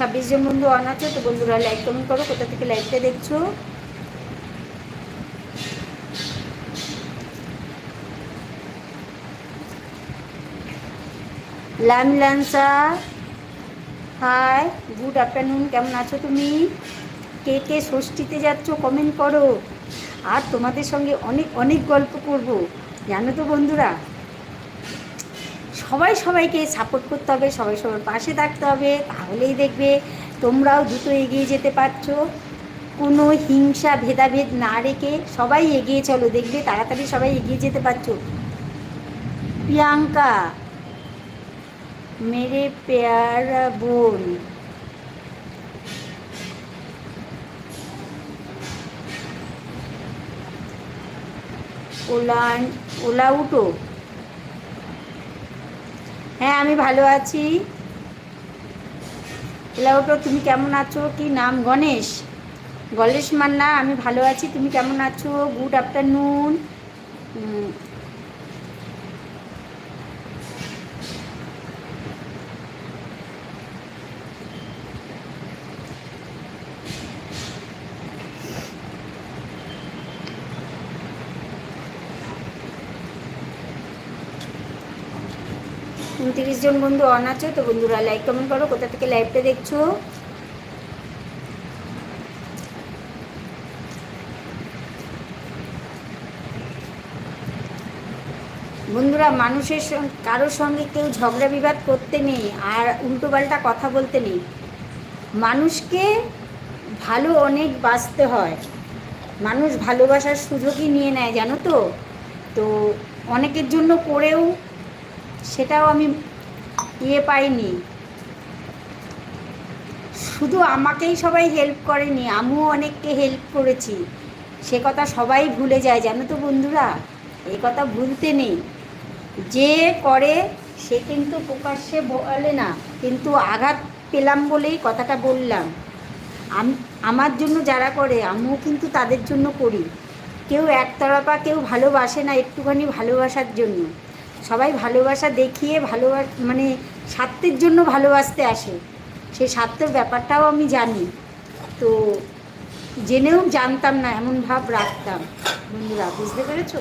ছাব্বিশ জন বন্ধু অন আছো, তো বন্ধুরা লাইক কমেন্ট করো, কোথা থেকে লাইভটা দেখছ? লাম লানসা হাই গুড আফটারনুন কেমন আছো তুমি? কে কে ষষ্ঠীতে যাচ্ছ কমেন্ট করো। আর তোমাদের সঙ্গে অনেক অনেক গল্প করব। জানো তো বন্ধুরা সবাই সবাইকে সাপোর্ট করতে হবে, সবাই সবার পাশে থাকতে হবে, তাহলেই দেখবে তোমরাও দ্রুত এগিয়ে যেতে পারছ। কোনো হিংসা, ভেদাভেদ না রেখে সবাই এগিয়ে চলো, দেখবে তাড়াতাড়ি সবাই এগিয়ে যেতে পারছ। প্রিয়াঙ্কা, মেরে পেয়ারা বোন। ওলা ওলা উটো হ্যাঁ আমি ভালো আছি। ওলা উটো তুমি কেমন আছো? কি নাম? গণেশ? গণেশ মান্না, আমি ভালো আছি। তুমি কেমন আছো? গুড আফটারনুন উনত্রিশ জন বন্ধু অন আছো, তো বন্ধুরা লাইক কমেন্ট করো, কোথা থেকে লাইভটা দেখছ? বন্ধুরা, মানুষের কারোর সঙ্গে কেউ ঝগড়া বিবাদ করতে নেই, আর উল্টোপাল্টা কথা বলতে নেই। মানুষকে ভালো অনেক বাঁচতে হয়। মানুষ ভালোবাসার সুযোগই নিয়ে নেয়, জানো তো? তো অনেকের জন্য করেও সেটাও আমি ইয়ে পাইনি। শুধু আমাকেই সবাই হেল্প করেনি, আমিও অনেককে হেল্প করেছি। সে কথা সবাই ভুলে যায়, জানো তো বন্ধুরা? এই কথা ভুলতে নেই। যে করে, সে কিন্তু প্রকাশ্যে বলে না। কিন্তু আঘাত পেলাম বলেই কথাটা বললাম। আমার জন্য যারা করে, আমিও কিন্তু তাদের জন্য করি। কেউ একতরফা কেউ ভালোবাসে না, একটুখানি ভালোবাসার জন্য। সবাই ভালোবাসা দেখিয়ে ভালোবাস মানে স্বার্থের জন্য ভালোবাসতে আসে। সেই স্বার্থের ব্যাপারটাও আমি জানি। তো জেনেও জানতাম না, এমন ভাব রাখতাম। বন্ধুরা, বুঝতে পেরেছ?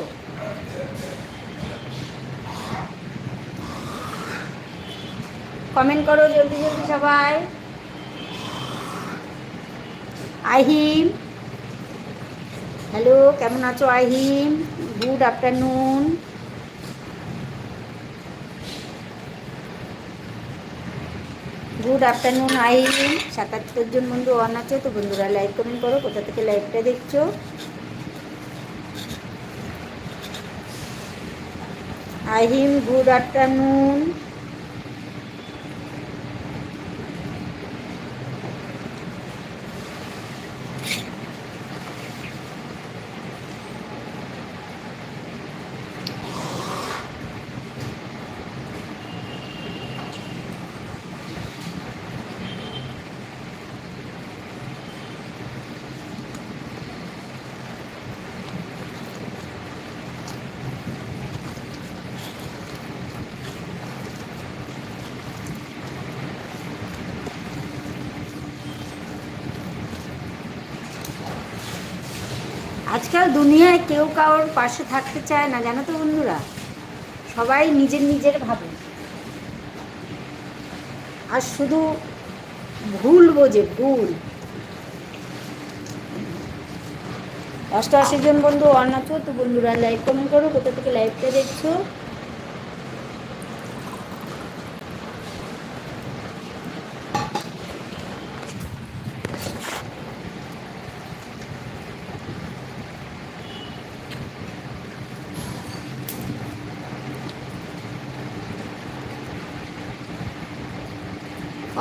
কমেন্ট করো জলদি জলদি সবাই। আহিম। হ্যালো, কেমন আছো Ahim? Good afternoon. Good afternoon, I সাতাত্তর জন বন্ধু অন আছে, তো বন্ধুরা লাইক কমেন্ট করো, কোথা থেকে লাইভটা দেখছ? আহিম গুড আফটারনুন। আজকাল দুনিয়ায় কেউ কারোর পাশে থাকতে চায় না, জানো তো বন্ধুরা? সবাই নিজের নিজের ভাবে। আর শুধু ভুল বোঝে, ভুল। অষ্টআশি জন বন্ধু অনাথ, তো বন্ধুরা লাইভ কমেন্ট করো, কোথা থেকে লাইভটা দেখছ?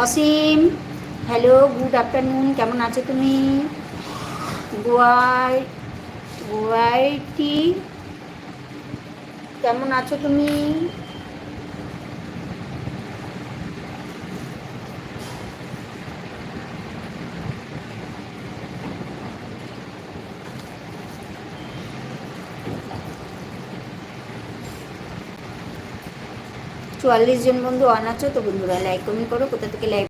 অসীম। হ্যালো গুড আফটারনুন কেমন আছো তুমি? গোয়াই গোয়াইটি কেমন আছো তুমি? চুয়াল্লিশ জন বন্ধু অন আছো তো বন্ধুরা লাইক কমেন্ট করো কোথা থেকে লাইক